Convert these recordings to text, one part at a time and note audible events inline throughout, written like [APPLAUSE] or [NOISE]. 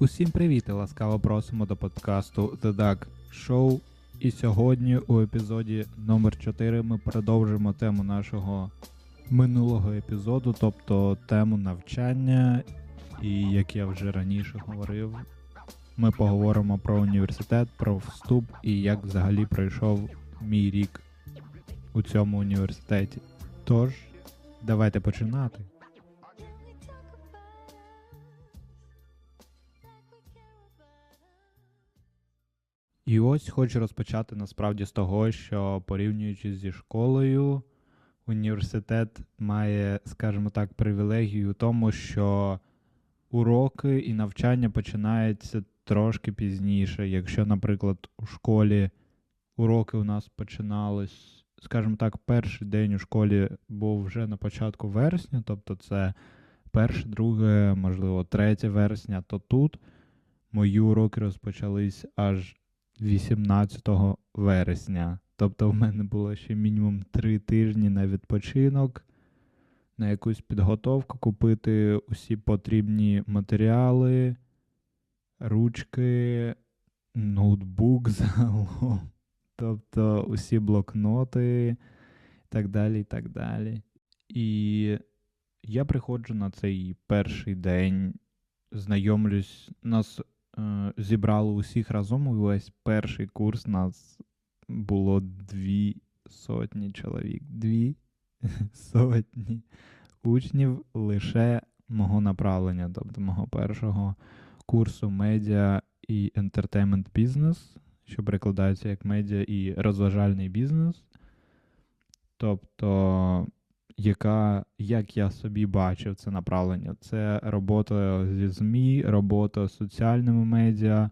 Усім привіт і ласкаво просимо до подкасту The Duck Show. І сьогодні у епізоді номер 4 ми продовжимо тему нашого минулого епізоду, тобто тему навчання. І як я вже раніше говорив, ми поговоримо про університет, про вступ і як взагалі пройшов мій рік у цьому університеті. Тож, давайте починати. І ось хочу розпочати насправді з того, що порівнюючи зі школою, університет має, скажімо так, привілегію у тому, що уроки і навчання починаються трошки пізніше. Якщо, наприклад, у школі уроки у нас починались, скажімо так, перший день у школі був вже на початку вересня, тобто це перше, друге, можливо, третє вересня, то тут мої уроки розпочались аж 18 вересня. Тобто в мене було ще мінімум 3 тижні на відпочинок, на якусь підготовку, купити усі потрібні матеріали, ручки, ноутбук [LAUGHS] загалом, тобто усі блокноти і так далі. І так далі. І я приходжу на цей перший день, знайомлюсь, нас е, зібрали усіх разом, і весь перший курс нас було дві сотні чоловік. Дві [LAUGHS] сотні учнів лише мого направлення, тобто мого першого курсу медіа і ентертеймент бізнес, що перекладається як медіа і розважальний бізнес. Тобто, яка, як я собі бачив це направлення, це робота зі ЗМІ, робота з соціальними медіа,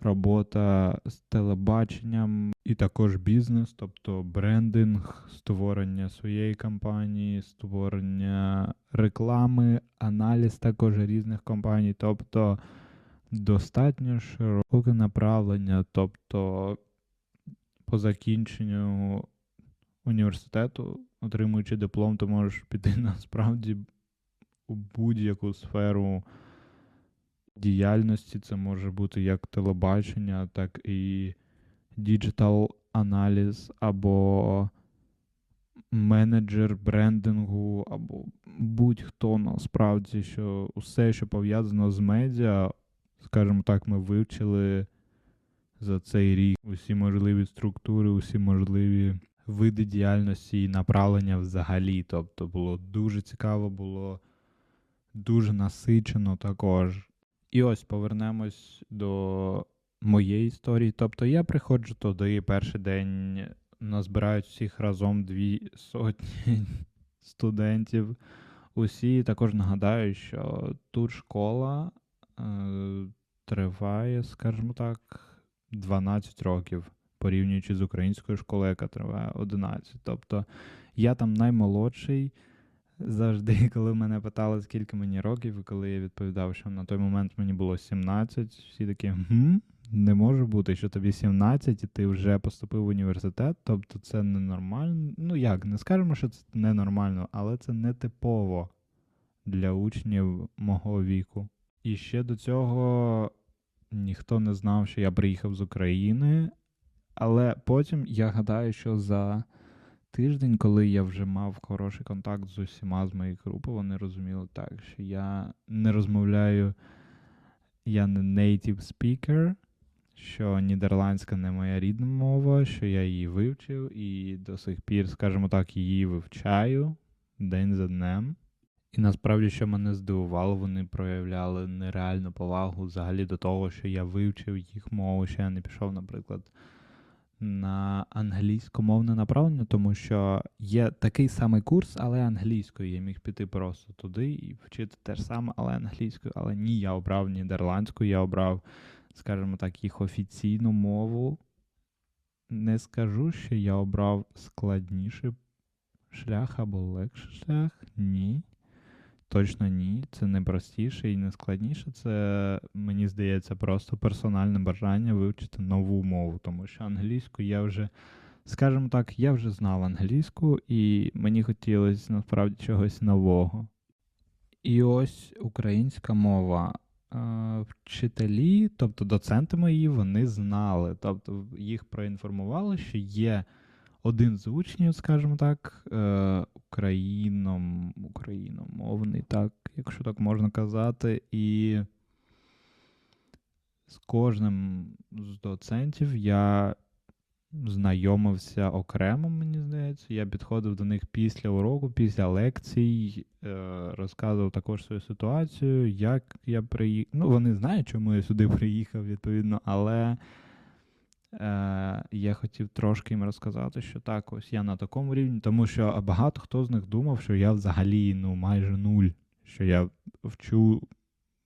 робота з телебаченням і також бізнес, тобто брендинг, створення своєї компанії, створення реклами, аналіз також різних компаній, тобто достатньо широке направлення, тобто по закінченню університету, отримуючи диплом, ти можеш піти [LAUGHS] насправді у будь-яку сферу діяльності. Це може бути як телебачення, так і діджитал аналіз, або менеджер брендингу, або будь-хто насправді, що усе, що пов'язано з медіа, скажімо так, ми вивчили за цей рік усі можливі структури, усі можливі види діяльності і направлення взагалі. Тобто було дуже цікаво, було дуже насичено також. І ось повернемось до моєї історії. Тобто я приходжу туди перший день, назбирають всіх разом дві сотні [LAUGHS] студентів. Усі також нагадаю, що тут школа е, триває, скажімо так, 12 років, порівнюючи з українською школою, яка триває 11. Тобто я там наймолодший. Завжди, [LAUGHS] коли мене питали, скільки мені років, і коли я відповідав, що на той момент мені було 17, всі такі «Гм? не може бути, що тобі 17 і ти вже поступив в університет, тобто це ненормально. Ну як, не скажемо, що це ненормально, але це не типово для учнів мого віку. І ще до цього ніхто не знав, що я приїхав з України, але потім я гадаю, що за тиждень, коли я вже мав хороший контакт з усіма з моєї групи, вони розуміли так, що я не розмовляю, я не native speaker, що нідерландська не моя рідна мова, що я її вивчив і до сих пір, скажімо так, її вивчаю день за днем. І насправді, що мене здивувало, вони проявляли нереальну повагу взагалі до того, що я вивчив їх мову, що я не пішов, наприклад, на англійськомовне направлення, тому що є такий самий курс, але англійською. Я міг піти просто туди і вчити те ж саме, але англійською. Але ні, я обрав нідерландську, я обрав, скажімо так, їх офіційну мову. Не скажу, що я обрав складніший шлях або легший шлях. Ні. Точно ні. Це не простіше і не складніше. Це, мені здається, просто персональне бажання вивчити нову мову, тому що англійську я вже, скажімо так, я вже знав англійську, і мені хотілося насправді чогось нового. І ось українська мова. е, вчителі, тобто доценти мої, вони знали. Тобто їх проінформували, що є один з учнів, скажімо так, е, україном, україномовний, так, якщо так можна казати, і з кожним з доцентів я знайомився окремо, мені здається. Я підходив до них після уроку, після лекцій, е, розказував також свою ситуацію, як я приїхав. Ну, вони знають, чому я сюди [LAUGHS] приїхав, відповідно, але е, я хотів трошки їм розказати, що так, ось я на такому рівні, тому що багато хто з них думав, що я взагалі ну, майже нуль, що я вчу.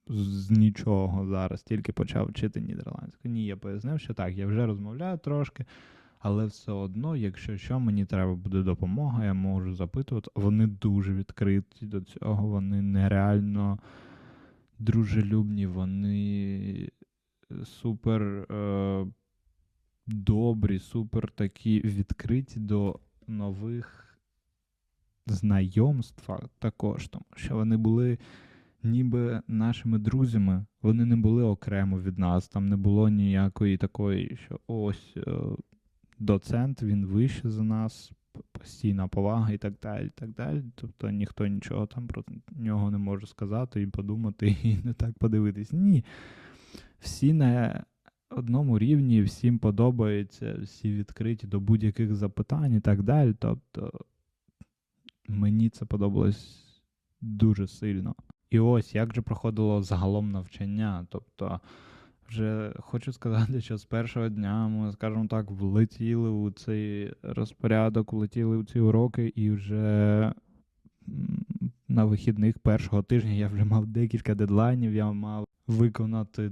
З нічого зараз тільки почав вчити нідерландську. Ні, я пояснив, що так, я вже розмовляю трошки, але все одно, якщо що, мені треба буде допомога, я можу запитувати. Вони дуже відкриті до цього, вони нереально дружелюбні, вони супер е, добрі, супер такі відкриті до нових знайомств також, тому що вони були. Ніби нашими друзями, вони не були окремо від нас, там не було ніякої такої, що ось е, доцент, він вище за нас, постійна повага і так далі. так далі. Тобто ніхто нічого там про нього не може сказати і подумати, [LAUGHS] і не так подивитись. Ні. Всі на одному рівні, всім подобається, всі відкриті до будь-яких запитань і так далі. Тобто мені це подобалось дуже сильно. І ось як же проходило загалом навчання. Тобто вже хочу сказати, що з першого дня ми, скажімо так, влетіли у цей розпорядок, влетіли у ці уроки, і вже на вихідних першого тижня я вже мав декілька дедлайнів, я мав виконати,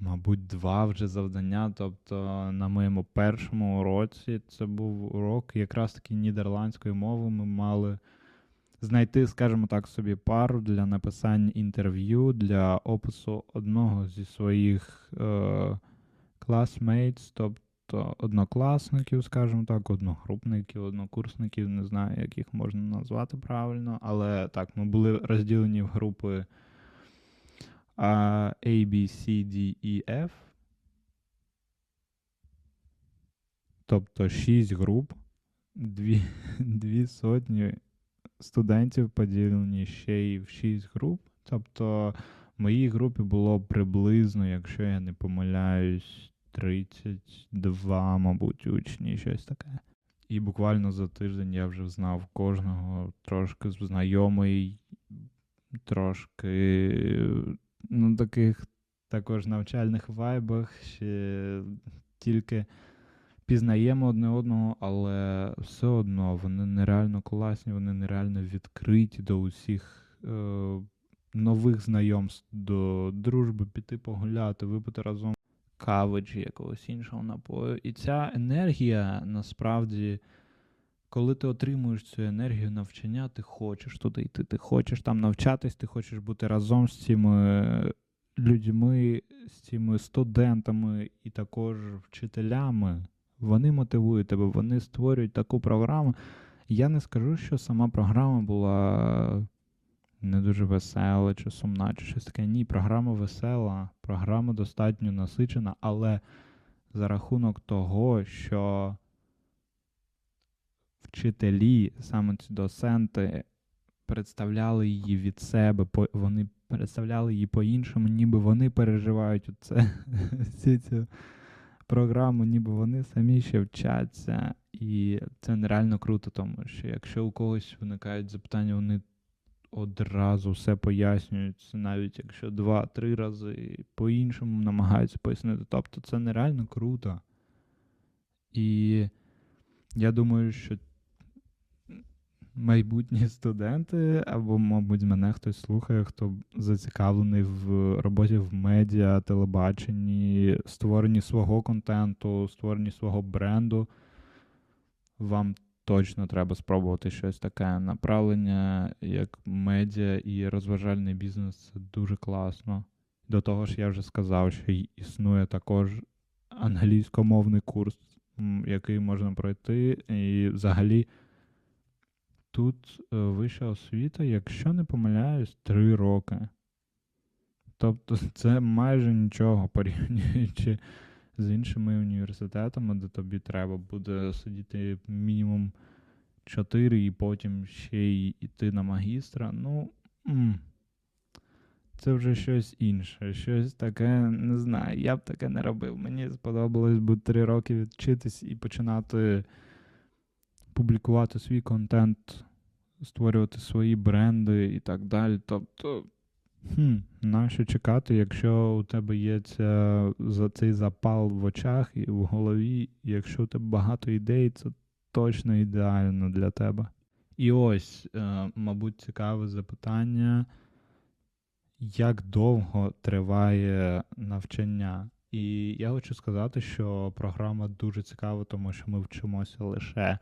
мабуть, два вже завдання. Тобто на моєму першому уроці це був урок якраз таки нідерландської мови. Ми мали знайти, скажімо так, собі пару для написання інтерв'ю для опису одного зі своїх е, тобто однокласників, скажімо так, одногрупників, однокурсників, не знаю, як їх можна назвати правильно, але так, ми були розділені в групи A, B, C, D, E, F. Тобто шість груп, дві, дві сотні студентів поділені ще й в 6 груп. Тобто в моїй групі було приблизно, якщо я не помиляюсь, 32, мабуть, учні, щось таке. І буквально за тиждень я вже знав кожного трошки знайомий, трошки ну, таких також навчальних вайбах, ще тільки пізнаємо одне одного, але все одно вони нереально класні, вони нереально відкриті до усіх е, нових знайомств, до дружби, піти погуляти, випити разом кави чи якогось іншого напою. І ця енергія насправді. Коли ти отримуєш цю енергію навчання, ти хочеш туди йти, ти хочеш там навчатись, ти хочеш бути разом з цими людьми, з цими студентами і також вчителями. Вони мотивують тебе, вони створюють таку програму. Я не скажу, що сама програма була не дуже весела чи сумна, чи щось таке. Ні, програма весела, програма достатньо насичена, але за рахунок того, що вчителі, саме ці доценти, представляли її від себе, вони представляли її по-іншому, ніби вони переживають оце, [LAUGHS] цю програму, ніби вони самі ще вчаться, і це нереально круто, тому що якщо у когось виникають запитання, вони одразу все пояснюють, навіть якщо два-три рази по-іншому намагаються пояснити. Тобто це нереально круто. І я думаю, що майбутні студенти, або, мабуть, мене хтось слухає, хто зацікавлений в роботі в медіа, телебаченні, створенні свого контенту, створенні свого бренду. Вам точно треба спробувати щось таке. Направлення як медіа і розважальний бізнес це дуже класно. До того ж, я вже сказав, що існує також англійськомовний курс, який можна пройти, і взагалі. Тут е, вища освіта, якщо не помиляюсь, три роки. Тобто [LAUGHS] це майже нічого порівнюючи з іншими університетами, де тобі треба буде сидіти мінімум 4 і потім ще й йти на магістра. Ну, це вже щось інше, щось таке, не знаю. Я б таке не робив. Мені сподобалось би 3 роки відчитись і починати публікувати свій контент, створювати свої бренди і так далі. Тобто. Хм, Нащо чекати, якщо у тебе є ця, за цей запал в очах і в голові, якщо у тебе багато ідей, це точно ідеально для тебе. І ось, е, мабуть, цікаве запитання, як довго триває навчання? І я хочу сказати, що програма дуже цікава, тому що ми вчимося лише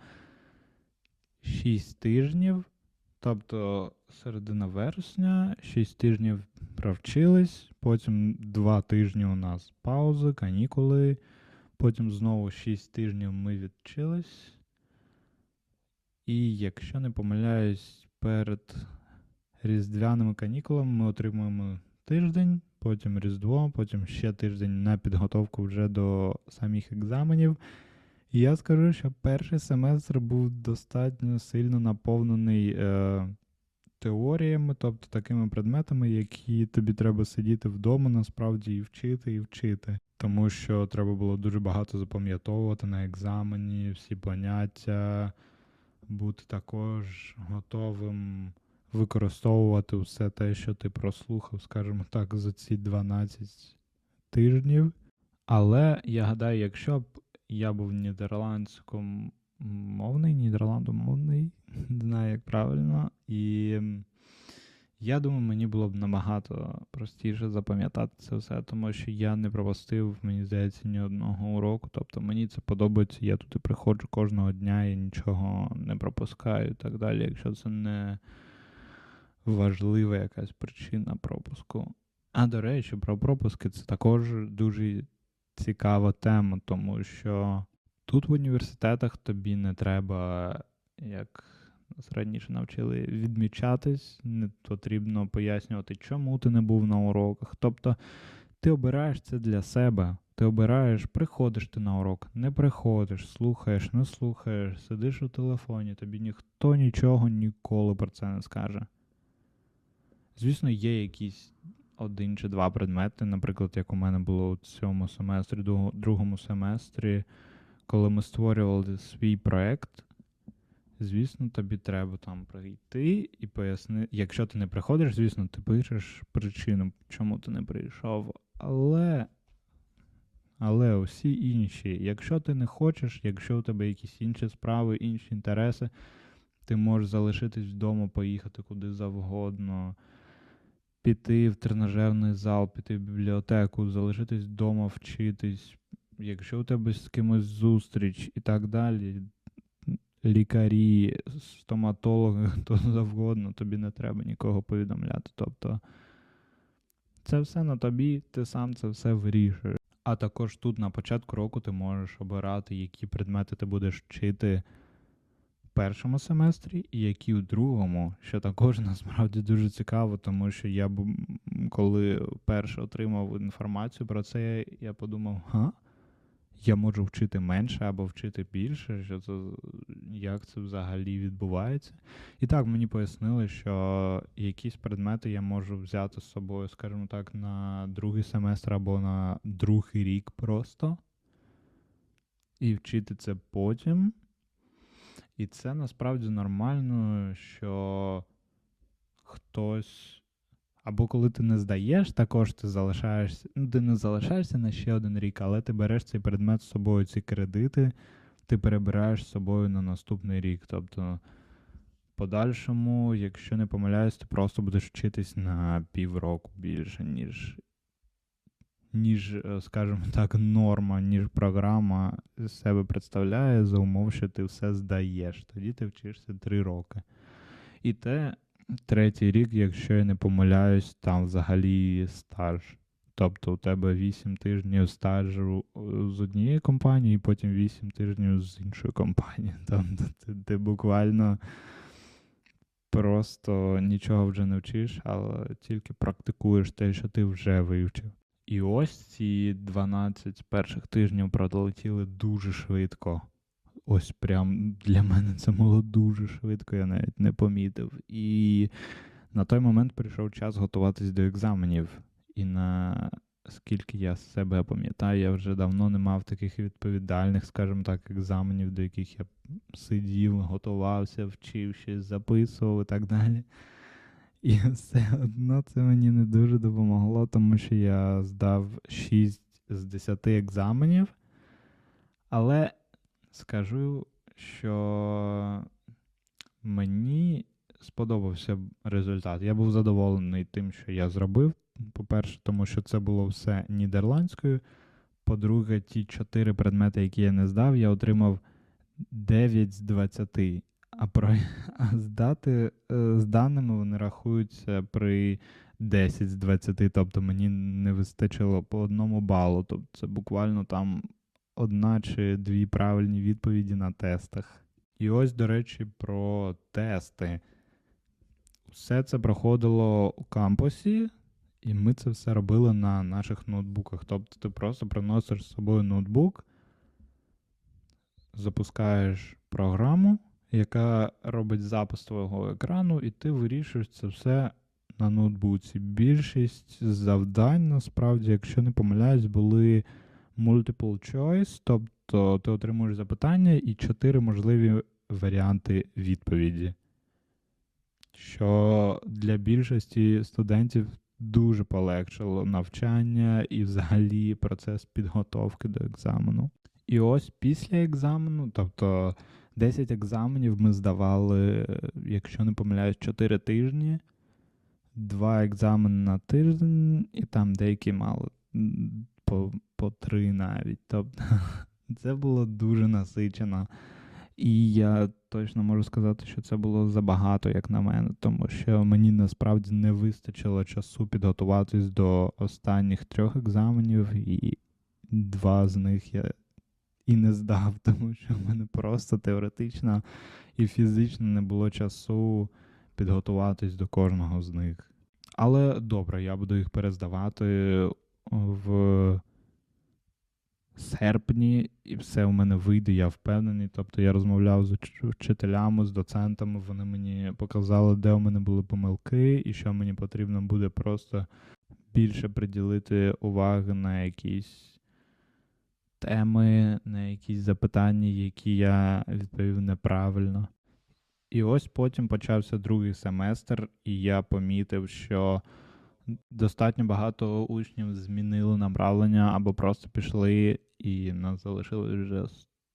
6 тижнів. Тобто середина вересня, 6 тижнів провчились, потім 2 тижні у нас паузи, канікули, потім знову 6 тижнів ми відчились. І якщо не помиляюсь, перед різдвяними канікулами ми отримуємо тиждень, потім Різдво, потім ще тиждень на підготовку вже до самих екзаменів. І я скажу, що перший семестр був достатньо сильно наповнений е, теоріями, тобто такими предметами, які тобі треба сидіти вдома, насправді і вчити, і вчити. Тому що треба було дуже багато запам'ятовувати на екзамені, всі поняття, бути також готовим використовувати все те, що ти прослухав, скажімо так, за ці 12 тижнів. Але я гадаю, якщо б я був нідерландськомовний, нідерландомовний, [LAUGHS] не знаю, як правильно. І я думаю, мені було б набагато простіше запам'ятати це все, тому що я не пропустив, мені здається, ні одного уроку. Тобто мені це подобається, я туди приходжу кожного дня і нічого не пропускаю і так далі, якщо це не важлива якась причина пропуску. А до речі, про пропуски це також дуже цікава тема, тому що тут в університетах тобі не треба, як нас раніше навчили, відмічатись, не потрібно пояснювати, чому ти не був на уроках. Тобто ти обираєш це для себе. Ти обираєш, приходиш ти на урок, не приходиш, слухаєш, не слухаєш, сидиш у телефоні, тобі ніхто нічого ніколи про це не скаже. Звісно, є якісь один чи два предмети, наприклад, як у мене було у цьому семестрі, другому семестрі, коли ми створювали свій проект. Звісно, тобі треба там прийти і пояснити. Якщо ти не приходиш, звісно, ти пишеш причину, чому ти не прийшов. Але але усі інші, якщо ти не хочеш, якщо у тебе якісь інші справи, інші інтереси, ти можеш залишитись вдома, поїхати куди завгодно піти в тренажерний зал, піти в бібліотеку, залишитись вдома, вчитись, якщо у тебе з кимось зустріч і так далі, лікарі, стоматологи, [LAUGHS] хто завгодно, тобі не треба нікого повідомляти. Тобто це все на тобі, ти сам це все вирішуєш. А також тут на початку року ти можеш обирати, які предмети ти будеш вчити першому семестрі, і які у другому, що також [LAUGHS] насправді дуже цікаво, тому що я б коли вперше отримав інформацію про це, я подумав, га? Я можу вчити менше або вчити більше, що це як це взагалі відбувається. І так мені пояснили, що якісь предмети я можу взяти з собою, скажімо так, на другий семестр або на другий рік просто. І вчити це потім. І це насправді нормально, що хтось. Або коли ти не здаєш, також ти залишаєшся. Ну, ти не залишаєшся на ще один рік, але ти береш цей предмет з собою, ці кредити, ти перебираєш з собою на наступний рік. Тобто, подальшому, якщо не помиляюсь, ти просто будеш вчитись на півроку більше, ніж ніж, е, скажімо так, норма, ніж програма себе представляє за умов, що ти все здаєш. Тоді ти вчишся три роки. І те, третій рік, якщо я не помиляюсь, там взагалі стаж. Тобто у тебе 8 тижнів стажу е, з однієї компанії, і потім 8 тижнів з іншої компанії. [LAUGHS] Тобто ти, ти буквально просто нічого вже не вчиш, але тільки практикуєш те, що ти вже вивчив. І ось ці 12 перших тижнів пролетіли дуже швидко. Ось прям для мене це було дуже швидко, я навіть не помітив. І на той момент прийшов час готуватись до екзаменів. І на скільки я себе пам'ятаю, я вже давно не мав таких відповідальних, скажімо так, екзаменів, до яких я сидів, готувався, вчив щось, записував і так далі. І [LAUGHS] все одно це мені не дуже допомогло, тому що я здав 6 з 10 екзаменів. Але скажу, що мені сподобався результат. Я був задоволений тим, що я зробив. По-перше, тому що це було все нідерландською. По-друге, ті чотири предмети, які я не здав, я отримав 9 з 20. А про а здати е, з даними вони рахуються при 10 з 20, тобто мені не вистачило по одному балу. Тобто це буквально там одна чи дві правильні відповіді на тестах. І ось, до речі, про тести. Все це проходило у кампусі, і ми це все робили на наших ноутбуках. Тобто ти просто приносиш з собою ноутбук, запускаєш програму, яка робить запис твого екрану, і ти вирішуєш це все на ноутбуці. Більшість завдань, насправді, якщо не помиляюсь, були multiple choice, тобто ти отримуєш запитання і чотири можливі варіанти відповіді. Що для більшості студентів дуже полегшило навчання і взагалі процес підготовки до екзамену. І ось після екзамену, тобто 10 екзаменів ми здавали, якщо не помиляюсь, 4 тижні, два екзамени на тиждень, і там деякі мали по по три навіть. Тобто [LAUGHS] це було дуже насичено. І я точно можу сказати, що це було забагато, як на мене, тому що мені насправді не вистачило часу підготуватись до останніх трьох екзаменів, і два з них я і не здав, [LAUGHS] тому що в мене просто теоретично і фізично не було часу підготуватись до кожного з них. Але добре, я буду їх перездавати в серпні, і все у мене вийде, я впевнений. Тобто я розмовляв з вчителями, з доцентами, вони мені показали, де у мене були помилки, і що мені потрібно буде просто більше приділити уваги на якісь теми, на якісь запитання, які я відповів неправильно. І ось потім почався другий семестр, і я помітив, що достатньо багато учнів змінили направлення або просто пішли, і нас залишилось вже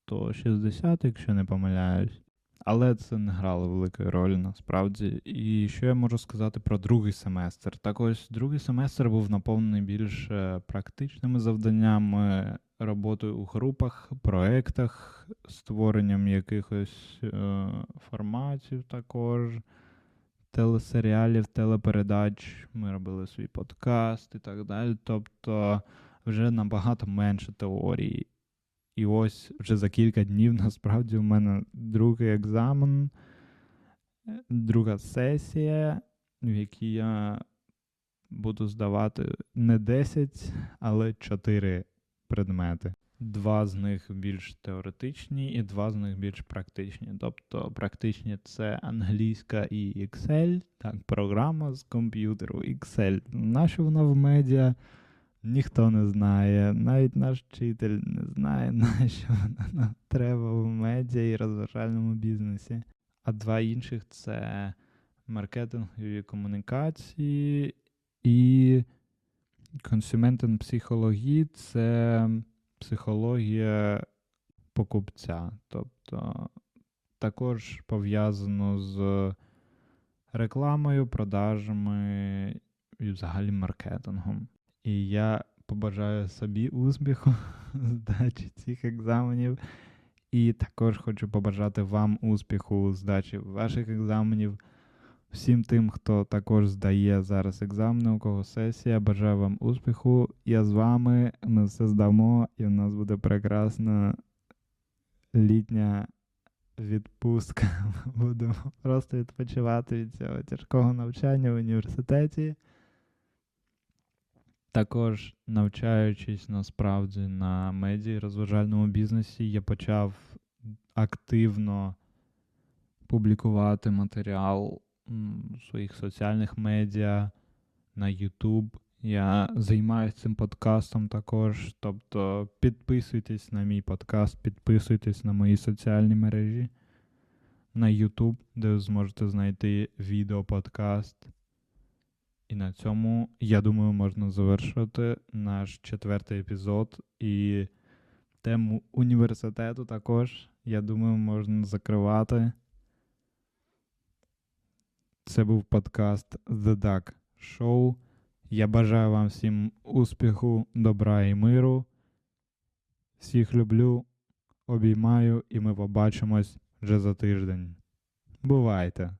160, якщо не помиляюсь. Але це не грало великої ролі насправді. І що я можу сказати про другий семестр? Так ось другий семестр був наповнений більш практичними завданнями, роботою у групах, проектах, створенням якихось е, форматів також телесеріалів, телепередач, ми робили свій подкаст і так далі. Тобто вже набагато менше теорії. І ось вже за кілька днів [LAUGHS] насправді у мене другий екзамен, друга сесія, в якій я буду здавати не 10, але 4 предмети. Два з них більш теоретичні, і два з них більш практичні. Тобто практичні це англійська і Excel, так, програма з комп'ютеру Excel. Нащо вона в медіа? Ніхто не знає, навіть наш вчитель не знає, [LAUGHS] на що вона треба в медіа і розважальному бізнесі. А два інших це маркетингові комунікації і консюментен психології це психологія покупця. Тобто також пов'язано з рекламою, продажами і взагалі маркетингом. І я побажаю собі успіху [LAUGHS] здачі цих екзаменів. І також хочу побажати вам успіху здачі ваших екзаменів. Всім тим, хто також здає зараз екзамени, у кого сесія, бажаю вам успіху. Я з вами. Ми все здамо, і в нас буде прекрасна літня відпустка. [LAUGHS] Буду просто відпочивати від цього тяжкого навчання в університеті. Також навчаючись насправді на медіа розважальному бізнесі, я почав активно публікувати матеріал своїх соціальних медіа на YouTube. Я займаюся цим подкастом також. Тобто підписуйтесь на мій подкаст, підписуйтесь на мої соціальні мережі на YouTube, де ви зможете знайти відеоподкаст. І на цьому, я думаю, можна завершувати наш четвертий епізод. І тему університету також, я думаю, можна закривати. Це був подкаст The Duck Show. Я бажаю вам всім успіху, добра і миру. Всіх люблю, обіймаю, і ми побачимось вже за тиждень. Бувайте!